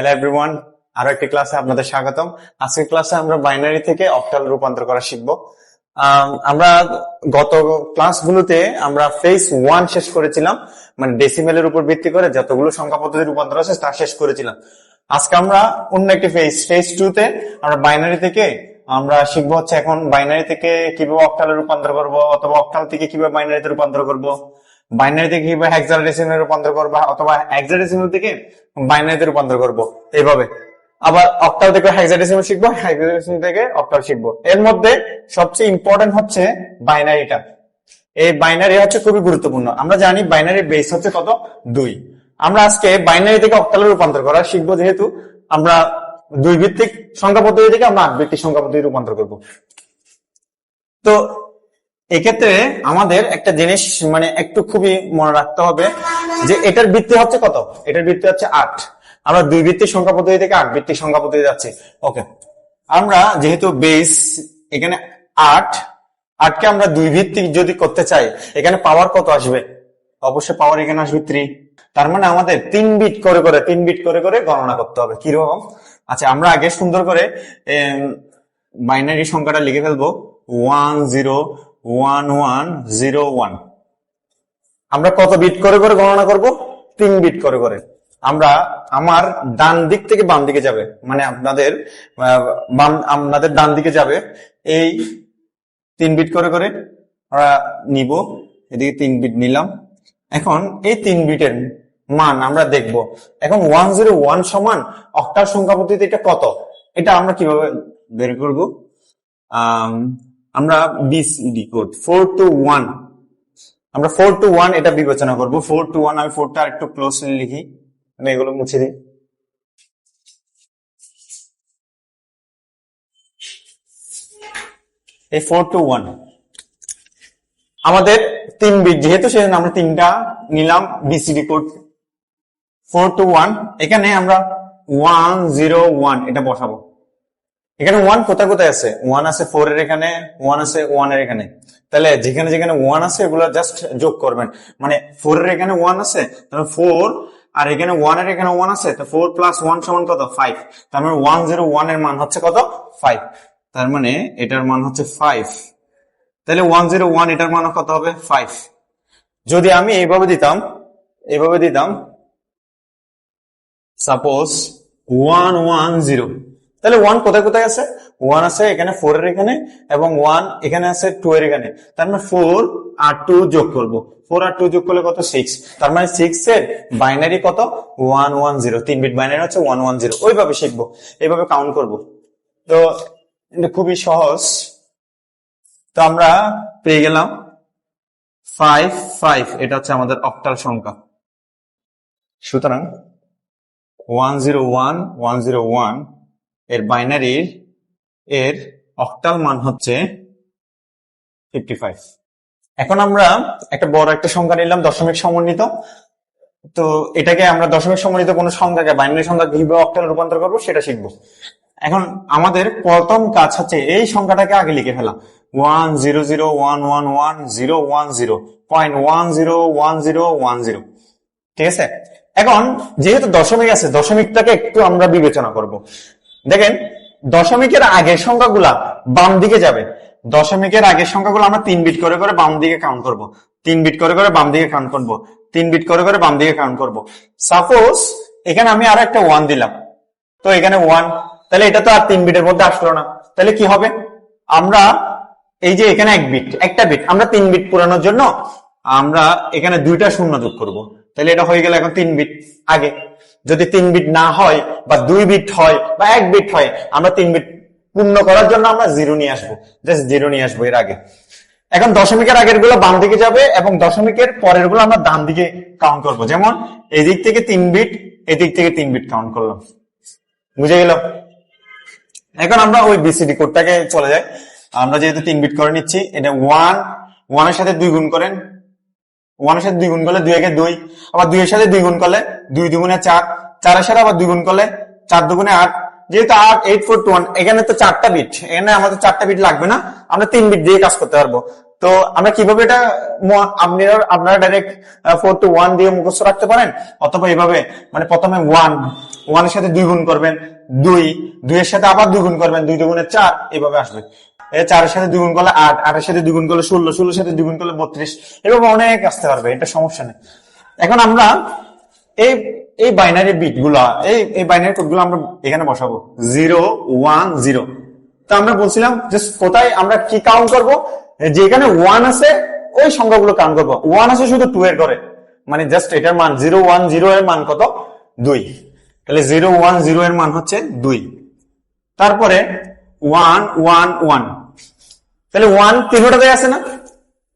Hello everyone আরও একটি ক্লাসে আপনাদের স্বাগতম। আজকের ক্লাসে আমরা বাইনারি থেকে অক্টাল রূপান্তর করা শিখব। আমরা গত ক্লাসগুলোতে আমরা ফেজ ওয়ান শেষ করেছিলাম মানে ডেসিমেলের উপর ভিত্তি করে যতগুলো সংখ্যা পদ্ধতি রূপান্তর আছে তা শেষ করেছিলাম। আজকে আমরা অন্য একটি ফেজ ফেজ টু তে আমরা বাইনারি থেকে আমরা শিখব হচ্ছে এখন বাইনারি থেকে কীভাবে অক্টালে রূপান্তর করব, অথবা অক্টাল থেকে কীভাবে বাইনারিতে রূপান্তর করব। বাইনারি থেকে কীভাবে হেক্সাডেসিমালে রূপান্তর করব? অথবা হেক্সাডেসিমাল থেকে বাইনারিতে রূপান্তর করব। এইভাবে। আবার অক্টাল থেকে হেক্সাডেসিমাল শিখব হেক্সাডেসিমাল থেকে অক্টাল শিখব। এর মধ্যে সবচেয়ে ইম্পর্টেন্ট হচ্ছে বাইনারিটা এই বাইনারি হচ্ছে খুবই গুরুত্বপূর্ণ। আমরা জানি বাইনারি বেস হচ্ছে কত? দুই। আমরা আজকে বাইনারি থেকে অক্টালে রূপান্তর করা শিখব যেহেতু আমরা দুই ভিত্তিক সংখ্যা পদ্ধতি থেকে আমরা আট ভিত্তিক সংখ্যা পদ্ধতি রূপান্তর করব। তো এক্ষেত্রে আমাদের একটা জিনিস মানে একটু খুবই মনে রাখতে হবে যে এটার ভিত্তি হচ্ছে কত? এটার ভিত্তি হচ্ছে আট। আমরা দুই ভিত্তিক সংখ্যা পদ্ধতি থেকে আট ভিত্তিক সংখ্যা পদ্ধতি যাচ্ছি। ওকে। আমরা যেহেতু বেস এখানে আট, আটকে আমরা দুই ভিত্তিক যদি করতে চাই, এখানে পাওয়ার কত আসবে? অবশ্যই পাওয়ার এখানে আসবে থ্রি তার মানে আমাদের তিন বিট করে করে, তিন বিট করে করে গণনা করতে হবে। কীরকম? আচ্ছা আমরা আগে সুন্দর করে বাইনারি সংখ্যাটা লিখে ফেলব। One zero one one zero one আমরা কত বিট করে করে গণনা করব? তিন বিট করে করে। আমরা আমার ডান দিক থেকে বাম দিকে যাবে। মানে আপনাদের বাম, আপনাদের ডান দিকে যাবে। এই তিন বিট করে করে আমরা নিব। এদিকে তিন বিট নিলাম। এখন এই তিন বিটের মান আমরা দেখব। এখন ওয়ান জিরো ওয়ান সমান অক্টাল সংখ্যা পদ্ধতিতে এটা কত? এটা আমরা কীভাবে বের করব? আমরা BCD code four two one আমরা ফোর টু ওয়ান এটা বিবেচনা করব। ফোর টু ওয়ান আমি ফোরটা একটু ক্লোজলি লিখি। আমি এগুলো মুছে দিই। এই ফোর টু ওয়ান আমাদের তিন বিট যেহেতু সেজন্য আমরা তিনটা নিলাম BCD code four two one এখানে আমরা ওয়ান জিরো ওয়ান এটা বসাবো। এখানে ওয়ান কোথায় কোথায় আছে? ওয়ান আছে ফোর এর এখানে ওয়ান আছে ওয়ানের এখানে। তাহলে যেখানে যেখানে ওয়ান আছে, এগুলো জাস্ট যোগ করবেন। মানে ফোর এর এখানে ওয়ান আছে, তাহলে ফোর আর এখানে ওয়ানের এখানে ওয়ান আছে, তো ফোর প্লাস ওয়ান সমান কত? ফাইভ তার মানে ওয়ান জিরো ওয়ানের মান হচ্ছে কত? ফাইভ তার মানে এটার মান হচ্ছে ফাইভ তাহলে ওয়ান জিরো ওয়ান এটার মান কত হবে? ফাইভ যদি আমি এইভাবে দিতাম এইভাবে দিতাম সাপোজ ওয়ান ওয়ান জিরো তাহলে ওয়ান কোথায় কোথায় আছে? ওয়ান আছে এখানে ফোর এর এখানে, এবং ওয়ান এখানে আছে টু এর এখানে। তার মানে ফোর আর টু যোগ করব। ফোর আর টু যোগ করলে কত? সিক্স তার মানে সিক্স এর বাইনারি কত? ওয়ান ওয়ান জিরো তিন বিট বাইনারি হচ্ছে ওয়ান ওয়ান জিরো ওইভাবে শিখব। এইভাবে কাউন্ট করব। তো খুবই সহজ। তো আমরা পেয়ে গেলাম ফাইভ ফাইভ এটা হচ্ছে আমাদের অক্টাল সংখ্যা। সুতরাং one zero one one zero one এর বাইনারির এর অক্টাল মান হচ্ছে ফিফটি ফাইভ এখন আমরা একটা বড় একটা সংখ্যা নিলাম, দশমিক সমন্বিত। তো এটাকে আমরা দশমিক সমন্বিত কোনো সংখ্যাকে বাইনারি সংখ্যা কীভাবে অক্টাল রূপান্তর করব সেটা শিখব। এখন আমাদের প্রথম কাজ হচ্ছে এই সংখ্যাটাকে আগে লিখে ফেলা। One zero zero one one one zero one zero point one zero one zero one zero ঠিক আছে? এখন যেহেতু দশমিক আছে, দশমিকটাকে একটু আমরা বিবেচনা করব। দেখেন, দশমিকের আগের সংখ্যাগুলা বাম দিকে যাবে। দশমিকের আগের সংখ্যাগুলো আমরা তিন বিট করে করে বাম দিকে কাউন্ট করব। তিন বিট করে করে বাম দিকে কাউন্ট করব। তিন বিট করে করে বাম দিকে কাউন্ট করব। সাপোজ এখানে আমি আর একটা ওয়ান দিলাম। তো এখানে ওয়ান তাহলে এটা তো আর তিন বিটের মধ্যে আসলো না। তাহলে কি হবে? আমরা এই যে এখানে এক বিট একটা বিট আমরা তিন বিট পুরানোর জন্য আমরা এখানে দুইটা শূন্য যোগ করব। তাহলে এটা হয়ে গেল এখন তিন বিট আগে। যদি তিন বিট না হয় বা দুই বিট হয় বা এক বিট হয়, আমরা তিন বিট পূর্ণ করার জন্য আমরা জিরো নিয়ে আসব। জাস্ট জিরো নিয়ে আসব এর আগে। এখন দশমিকের আগেরগুলো বাম দিকে যাবে এবং দশমিকের পরেরগুলো আমরা ডান দিকে কাউন্ট করব। যেমন, এদিক থেকে তিন বিট, এদিক থেকে তিন বিট কাউন্ট করলাম। বুঝে গেল? এখন আমরা ওই বিসিডি কোডটাকে চলে যাই। আমরা যেহেতু তিন বিট করে নিচ্ছি, এটা ওয়ান ওয়ানের সাথে দুই গুণ করেন ওয়ানের সাথে দুই গুণ করলে দুই একে দুই, আবার দুইয়ের সাথে দুই গুণ করলে দুই দুগুণে চার চারের সাথে আবার দুই গুণ করলে চার দুগুণে আট। যেহেতু আট এইট ফোর টু ওয়ান এখানে তো চারটা বিট এখানে আমাদের চারটা বিট লাগবে না, আমরা তিন বিট দিয়ে কাজ করতে পারব। তো আমরা কীভাবে এটা আপনারা আপনারা ডাইরেক্ট ফোর টু ওয়ান দিয়ে মুখস্থ রাখতে পারেন? অথবা এইভাবে মানে প্রথমে ওয়ান ওয়ানের সাথে দুই গুণ করবেন, দুই দুইয়ের সাথে আবার দুই গুণ করবেন, দুই দুগুণে চার, এইভাবে আসবে। চারের সাথে দুই গুণ করলে আট, আটের সাথে দুই গুণ করলে ষোলো, ষোলোর সাথে দুই গুণ করলে বত্রিশ, এরকম অনেক আসতে পারবে, এটা সমস্যা নেই। এখন আমরা এই এই বাইনারি বিটগুলা, এই এই বাইনারি কোডগুলো আমরা এখানে বসাবো। Zero, one, zero. তো আমরা বলছিলাম যে কোথায় আমরা কি কাউন্ট করব? যেখানে ওয়ান আছে, ওই সংখ্যাগুলো কাউন্ট করব। ওয়ান আছে শুধু টু এর করে মানে জাস্ট এটার মান, জিরো, ওয়ান, জিরো এর মান কত? দুই। তাহলে জিরো, ওয়ান, জিরো এর মান হচ্ছে দুই। তারপরে, ওয়ান ওয়ান ওয়ান। তাহলে ওয়ান তিনটাতে আছে না?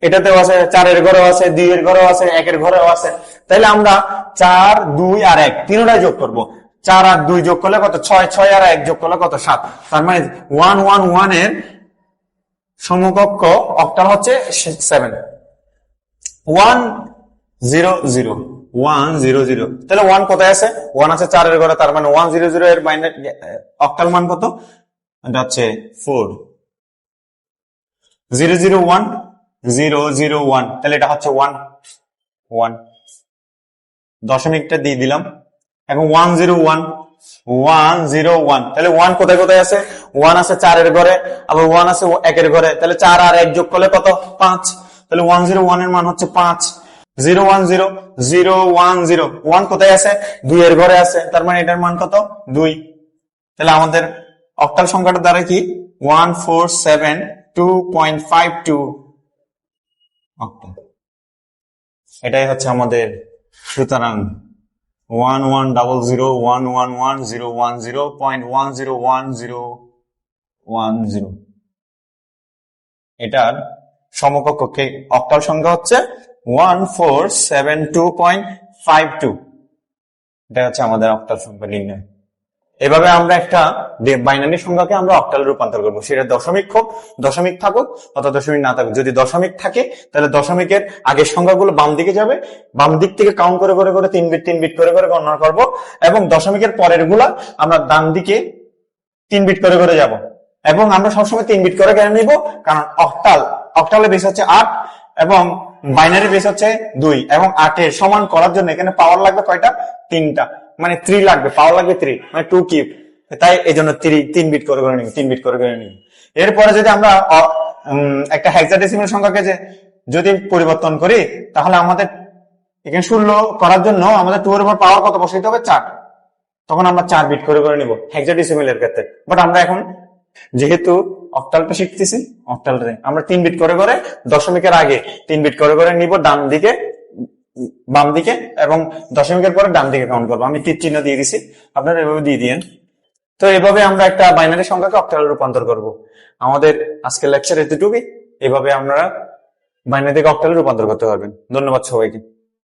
এটাতেও আছে, চারের ঘরেও আছে দুই এর ঘরেও আছে, একের ঘরেও আছে। তাহলে আমরা চার, দুই আর এক তিনটাই যোগ করব। চার আর দুই যোগ করলে কত? ছয় ছয় আর এক যোগ করলে কত? সাত। তার মানে ওয়ান ওয়ান ওয়ানের সমকক্ষ অক্টাল হচ্ছে seven one zero zero one zero zero তাহলে ওয়ান কোথায় আছে? ওয়ান আছে চারের ঘরে, তার মানে ওয়ান জিরো জিরো এর মাইনে অক্টাল মান কত? এটা হচ্ছে four zero zero one, zero zero one. তাহলে এটা হচ্ছে ওয়ান ওয়ান। দশমিকটা দিয়ে দিলাম। এখন one zero one one zero one. তাহলে ওয়ান কোথায় কোথায় আছে? ওয়ান আছে চারের ঘরে, আবার ওয়ান আছে একের ঘরে। তাহলে চার আর এক যোগ করলে কত? পাঁচ। তাহলে ওয়ান জিরো ওয়ানের মান হচ্ছে পাঁচ। Zero one zero zero one zero. One কোথায় আছে? দুই এর ঘরে আছে। তার মানে এটার মান কত? দুই। তাহলে আমাদের অক্টাল সংখ্যাটা দ্বারা কি? One, four, seven two point five two octal এটাই হচ্ছে আমাদের সুতরাং one one double zero one one one zero one zero point one zero one zero one zero এটার সমকক্ষ অক্টাল সংখ্যা হচ্ছে one four seven two point five two এটা হচ্ছে আমাদের অক্টাল সংখ্যা নির্ণয়। এভাবে আমরা একটা বাইনারি সংখ্যাকে আমরা অক্টালে রূপান্তর করব। সেটা দশমিক হোক, দশমিক থাকুক, অথবা দশমিক না থাকুক। যদি দশমিক থাকে, তাহলে দশমিকের আগের সংখ্যাগুলো বাম দিকে যাবে। বাম দিক থেকে কাউন্ট করে করে করে, তিন বিট তিন বিট করে করে গণনা করব। এবং দশমিকের পরেরগুলা আমরা ডান দিকে তিন বিট করে করে যাব। এবং আমরা সবসময় তিন বিট করে কেন নিব? কারণ অক্টাল অক্টালের বেশ হচ্ছে আট এবং বাইনারি বেস হচ্ছে দুই। এবং আটের সমান করার জন্য এখানে পাওয়ার লাগবে কয়টা? তিনটা। মানে থ্রি লাগবে পাওয়ার লাগবে থ্রি মানে টু কিউব তাই এই জন্য থ্রি তিন বিট করে করে নিব তিন বিট করে করে নিব এরপরে যদি আমরা একটা হেক্সাডেসিমাল সংখ্যাকে যে, যদি পরিবর্তন করি, তাহলে আমাদের এখানে ষোলো করার জন্য আমাদের টু এর উপর পাওয়ার কত বসাইতে হবে? চার। তখন আমরা চার বিট করে করে নিব হেক্সাডেসিমাল এর ক্ষেত্রে। বাট আমরা এখন যেহেতু অক্টালটা শিখতেছি অক্টালটা আমরা তিন বিট করে করে দশমিকের আগে তিন বিট করে করে নিব, ডান দিকে বাম দিকে এবং দশমিকের পরে ডান দিকে কাউন্ট করব। আমি তীর চিহ্ন দিয়ে দিছি। আপনারা এভাবে দিয়ে দিয়েন। তো এভাবে আমরা একটা বাইনারি সংখ্যাকে অক্টালে রূপান্তর করব। আমাদের আজকের লেকচার এতটুকুই। এভাবে আমরা বাইনারি থেকে অক্টালে রূপান্তর করতে পারবেন। ধন্যবাদ সবাইকে।